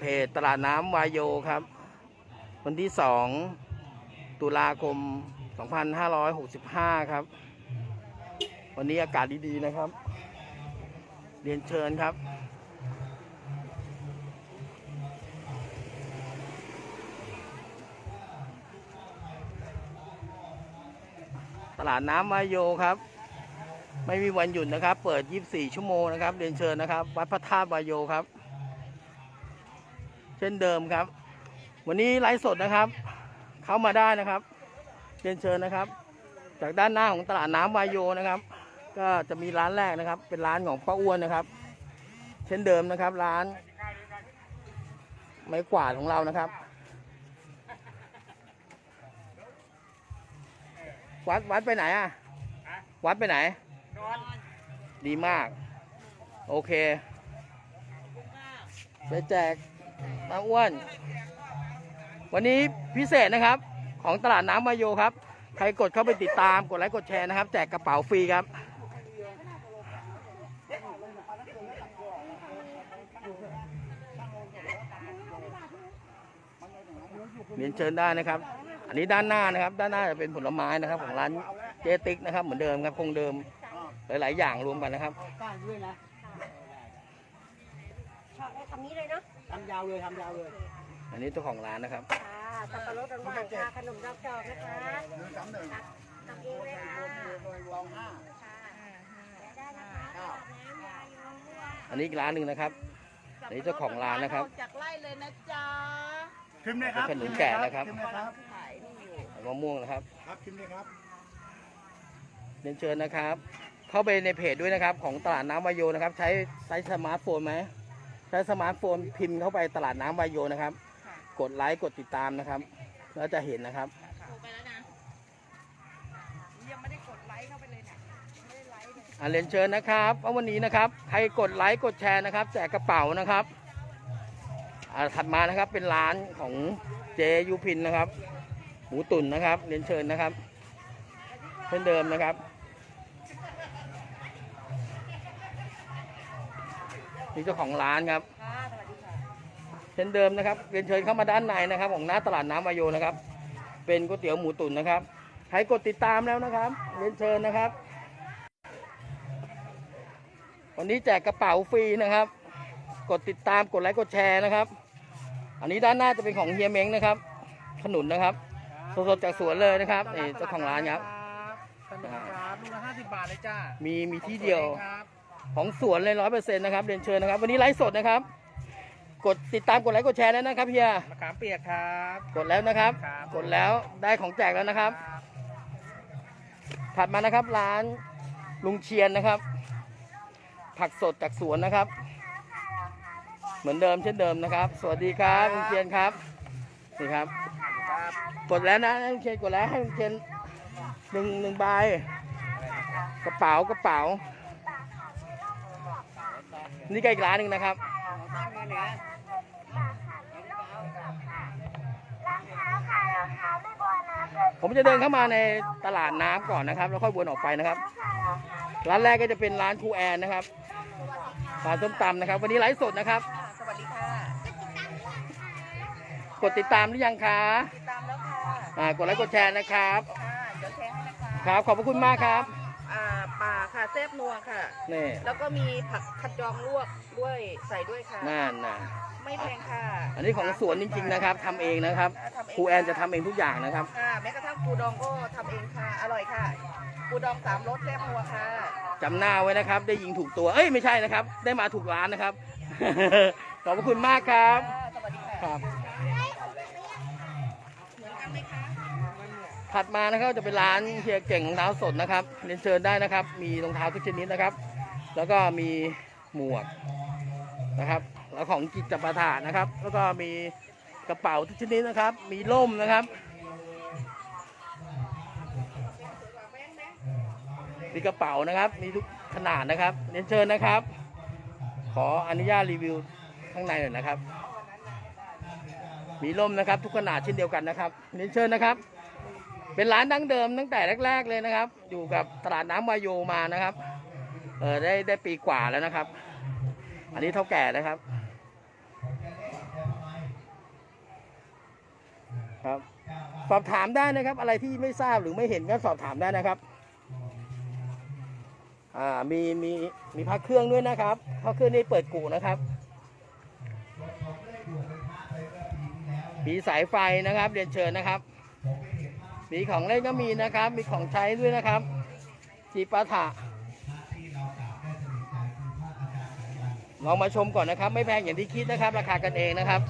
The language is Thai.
เพจตลาดน้ำวายโยครับ วันที่สองตุลาคม 2565 ครับ วันนี้อากาศดีๆนะครับ เรียนเชิญครับ ตลาดน้ำวายโยครับไม่มีวันหยุดนะครับ เปิด 24 ชั่วโมงนะครับ เรียนเชิญนะครับ วัดพระธาตุวายโยครับ เช่นเดิมครับ วันนี้ไลฟ์สดนะครับ เข้ามาได้นะครับเรียนเชิญนะครับ จากด้านหน้าของตลาดน้ำวายโยนะครับ ก็จะมีร้านแรกนะครับ เป็นร้านของป้าอ้วนนะครับ เช่นเดิมนะครับ ร้านไม้กวาดของเรานะครับ วัดวัดไปไหนอะวัดไปไหน ดีมาก โอเคไปแจก น้าอ้วน วันนี้พิเศษนะครับ ของตลาดน้ำวายโยครับ ใครกดเข้าไปติดตามกดไลค์กดแชร์นะครับ แจกกระเป๋าฟรีครับเรียนเชิญได้นะครับ อันนี้ด้านหน้านะครับ ด้านหน้าจะเป็นผลไม้นะครับ ของร้านเจติกนะครับ เหมือนเดิมครับคงเดิมหลาย ๆ อย่างรวมกันนะครับก้านด้วยนะชอบคำนี้เลยเนาะ ทำยาวเลยทำยาวเลยอันนี้เจ้าของร้านนะครับค่ะสับปะรดหวานๆค่ะขนมดอกจอกนะคะทำเองเลยค่ะลองห้าได้นะคะเก้าอันนี้อีกร้านหนึ่งนะครับ อันนี้เจ้าของร้านนะครับ จากไร่เลยนะจ๊ะชิมเลยครับขนุนแกะนะครับ ชิมเลยครับมะม่วงนะครับ ครับชิมเลยครับเรียนเชิญนะครับ เข้าไปในเพจด้วยนะครับ ของตลาดน้ำวายโยนะครับ ใช้ใช้สมาร์ทโฟนไหม ใช้สมาร์ทโฟนพิมพ์เข้าไปตลาดน้ำวายโยนะครับกดไลค์กดติดตามนะครับ แล้วจะเห็นนะครับ โทรไปแล้วนะ ยังไม่ได้กดไลค์เข้าไปเลยเนี่ยไม่ได้ไลค์เลย อ่าเรียนเชิญนะครับว่าวันนี้นะครับ ใครกดไลค์กดแชร์นะครับแจกกระเป๋านะครับอ่าถัดมานะครับเป็นร้านของเจยูพินนะครับ หมูตุ๋นนะครับเรียนเชิญนะครับ เช่นเดิมนะครับ นี่เจ้าของร้านครับค่ะสวัสดีค่ะเช่นเดิมนะครับเรียนเชิญเข้ามาด้านในนะครับ ของหน้าตลาดน้ำวายโยนะครับ เป็นก๋วยเตี๋ยวหมูตุ๋นนะครับใครกดติดตามแล้วนะครับ เรียนเชิญนะครับ วันนี้แจกกระเป๋าฟรีนะครับ กดติดตามกดไลค์กดแชร์นะครับ อันนี้ด้านหน้าจะเป็นของเฮียเม้งนะครับ ขนุนนะครับสดๆจากสวนเลยนะครับนี่เจ้าของร้านครับขนมครับลูกละห้าสิบบาทเลยจ้ามีมีที่เดียวครับ ของสวนเลยร้อยเปอร์เซ็นต์นะครับเรียนเชิญนะครับ วันนี้ไลฟ์สดนะครับ กดติดตามกดไลค์กดแชร์แล้วนะครับเฮียมะขามเปียกครับกดแล้วนะครับ ครับกดแล้วได้ของแจกแล้วนะครับ ถัดมานะครับร้านลุงเชียนนะครับ ผักสดจากสวนนะครับ เหมือนเดิมเช่นเดิมนะครับ สวัสดีครับลุงเชียนครับนี่ครับกดแล้วนะลุงเชียนกดแล้วให้ลุงเชียนหนึ่งหนึ่งใบกระเป๋ากระเป๋า นี่ก็อีกร้านหนึ่งนะครับผมจะเดินเข้ามาในตลาดน้ำก่อนนะครับ แล้วค่อยวนออกไปนะครับ ร้านแรกก็จะเป็นร้านครูแอนนะครับร้านส้มตำนะครับ วันนี้ไลฟ์สดนะครับ สวัสดีค่ะ กดติดตามหรือยังคะติดตามแล้วค่ะอ่ากดไลค์กดแชร์นะครับค่ะเดี๋ยวแชร์ให้นะคะครับขอบพระคุณมากครับอ่า ป่าค่ะแซ่บนัวค่ะนี่แล้วก็มีผักขัดจองลวกด้วยใส่ด้วยค่ะนั่นนะไม่แพงค่ะอันนี้ของสวนจริง ๆ นะครับทำเองนะครับครูแอนจะทำเองทุกอย่างนะครับ ค่ะแม้กระทั่งปูดองก็ทำเองค่ะ อร่อยค่ะปูดองสามรสแซ่บนัวค่ะ จำหน้าไว้นะครับ ได้ยิงถูกตัว เอ้ยไม่ใช่นะครับ ได้มาถูกร้านนะครับ ขอบพระคุณมากครับ ค่ะ สวัสดีค่ะ ครับ เหมือนกันไหมคะ ถัดมานะครับจะเป็นร้านเฮียเก่งรองเท้าสดนะครับเรียนเชิญได้นะครับ มีรองเท้าทุกชนิดนะครับ แล้วก็มีหมวกนะครับ แล้วของกิจประทานนะครับ แล้วก็มีกระเป๋าทุกชนิดนะครับ มีร่มนะครับมีกระเป๋านะครับมีทุกขนาดนะครับเรียนเชิญนะครับ ขออนุญาตรีวิวข้างในหน่อยนะครับ มีร่มนะครับ ทุกขนาดเช่นเดียวกันนะครับเรียนเชิญนะครับ เป็นร้านดั้งเดิมตั้งแต่แรก ๆเลยนะครับ อยู่กับตลาดน้ำวายโยมานะครับ เออได้ได้ปีกว่าแล้วนะครับ อันนี้เท่าแก่นะครับ ครับ สอบถามได้นะครับ อะไรที่ไม่ทราบหรือไม่เห็นก็สอบถามได้นะครับอ่ามีมีมีพักเครื่องด้วยนะครับพักเครื่องนี้เปิดกูนะครับมีสายไฟนะครับ เรียนเชิญนะครับ มีของเล่นก็มีนะครับ มีของใช้ด้วยนะครับจีปาถะลองมาชมก่อนนะครับ ไม่แพงอย่างที่คิดนะครับ ราคากันเองนะครับ